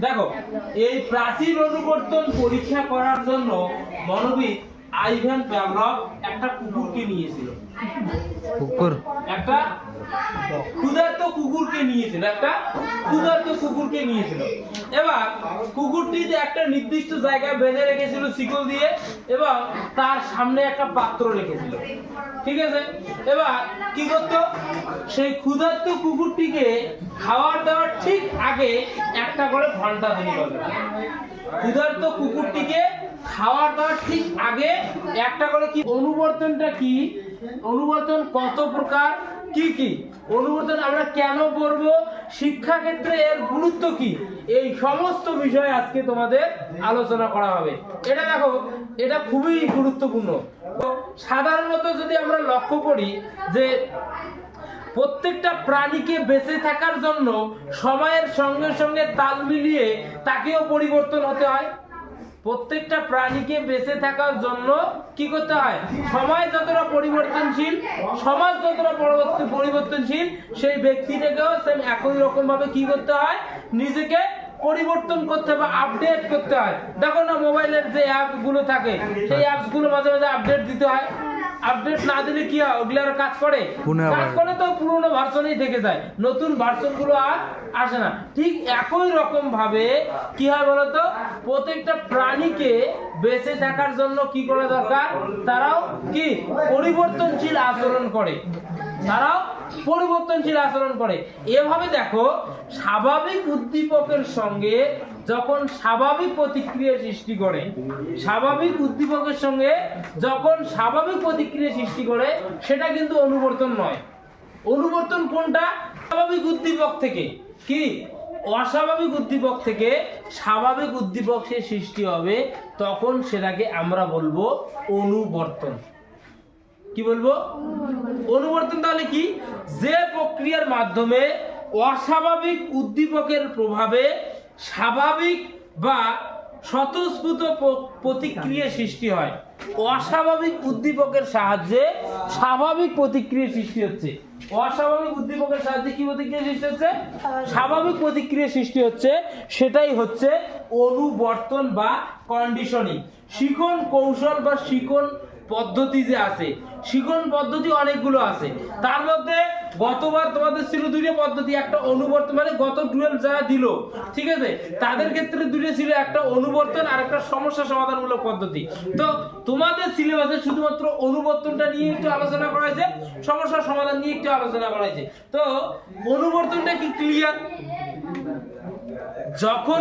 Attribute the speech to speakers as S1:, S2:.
S1: দেখো এই প্রাচীন অনুবর্তন পরীক্ষা করার জন্য মনোবিদ আইভেন প্যাভলভ একটা কুকুরকে নিয়েছিল।
S2: কুকুর?
S1: একটা ক্ষুধার্ত কুকুরকে নিয়েছিল, একটা ক্ষুধার্ত কুকুরকে নিয়েছিল। এবার একটা নির্দিষ্ট জায়গায় বেঁধে রেখেছিল শিকল দিয়ে এবং তার সামনে একটা পাত্র রেখেছিল। ঠিক আছে? এবার কি সেই ক্ষুধার্ত কুকুরটিকে খাবার দেওয়ার ঠিক আগে একটা করে ঘণ্টা ধ্বনি বাজাতো ক্ষুধার্ত কুকুরটিকে খাওয়ার দেওয়ার ঠিক আগে একটা করে কি অনুবর্তনটা কি? অনুবর্তন কত প্রকার? কি কি? অনুমোদন আমরা কেন করব? শিক্ষা ক্ষেত্রে এর গুরুত্ব কি? এই সমস্ত বিষয় আজকে তোমাদের আলোচনা করা হবে। এটা দেখো, এটা খুবই গুরুত্বপূর্ণ। সাধারণত যদি আমরা লক্ষ্য করি যে প্রত্যেকটা প্রাণীকে বেঁচে থাকার জন্য সময়ের সঙ্গে সঙ্গে তাল মিলিয়ে তাকেও পরিবর্তন হতে হয়। প্রত্যেকটা প্রাণীকে বেঁচে থাকার জন্য কি করতে হয়? সময় যতটা পরিবর্তনশীল সমাজ যতটা পরবর্তী পরিবর্তনশীল সেই ব্যক্তিটাকেও সেম একই রকমভাবে কি করতে হয়? নিজেকে পরিবর্তন করতে হবে আপডেট করতে হয়। দেখো না মোবাইলের যে অ্যাপগুলো থাকে সেই অ্যাপসগুলো মাঝে মাঝে আপডেট দিতে হয়। আপডেট না দিলে কি হয়? ওগুলো আর কাজ করে? কাজ করে তো পুরোনো ভার্সনই থেকে যায়। নতুন ভার্সনগুলো আর আসে না। ঠিক একই রকম ভাবে কি হয় বলতো? প্রত্যেকটা প্রাণীকে বেঁচে থাকার জন্য কি করা দরকার? তারাও কি? পরিবর্তনশীল আচরণ করে। তারাও পরিবর্তনশীল আচরণ করে। এভাবে দেখো, স্বাভাবিক উদ্দীপকের সঙ্গে যখন স্বাভাবিক প্রতিক্রিয়া সৃষ্টি করে, স্বাভাবিক উদ্দীপকের সঙ্গে যখন স্বাভাবিক প্রতিক্রিয়া সৃষ্টি করে, সেটা কিন্তু অনুবর্তন নয়। অনুবর্তন কোনটা? স্বাভাবিক উদ্দীপক থেকে। কি? অস্বাভাবিক উদ্দীপক থেকে স্বাভাবিক উদ্দীপক সে সৃষ্টি হবে, তখন সেটাকে আমরা বলব অনুবর্তন। কি বলব? অনুবর্তন তাহলে কি? যে প্রক্রিয়ার মাধ্যমে অস্বাভাবিক উদ্দীপকের প্রভাবে স্বাভাবিক বা স্বতঃস্ফূর্ত প- প্রতিক্রিয়া সৃষ্টি হয়। অস্বাভাবিক উদ্দীপকের সাহায্যে স্বাভাবিক প্রতিক্রিয়া সৃষ্টি হচ্ছে। অস্বাভাবিক উদ্দীপকের সাহায্যে কি প্রতিক্রিয়া সৃষ্টি হচ্ছে? স্বাভাবিক। প্রতিক্রিয়া সৃষ্টি হচ্ছে সেটাই হচ্ছে অনুবর্তন বা কন্ডিশনিং শিখন কৌশল বা শিখন পদ্ধতি যে আছে শিখন পদ্ধতি অনেকগুলো আছে। তার মধ্যে গতবার তোমাদের ছিল দুটো পদ্ধতি, একটা অনুবর্তন মানে গত টুয়েলভ যারা দিল, ঠিক আছে? তাদের ক্ষেত্রে দুটো ছিল, একটা অনুবর্তন আর একটা সমস্যা সমাধানমূলক পদ্ধতি। তো তোমাদের সিলেবাসে শুধুমাত্র অনুবর্তনটা নিয়ে একটু আলোচনা করা হয়েছে, সমস্যা সমাধান নিয়ে একটু আলোচনা করা হয়েছে। তো অনুবর্তনটা কি ক্লিয়ার যখন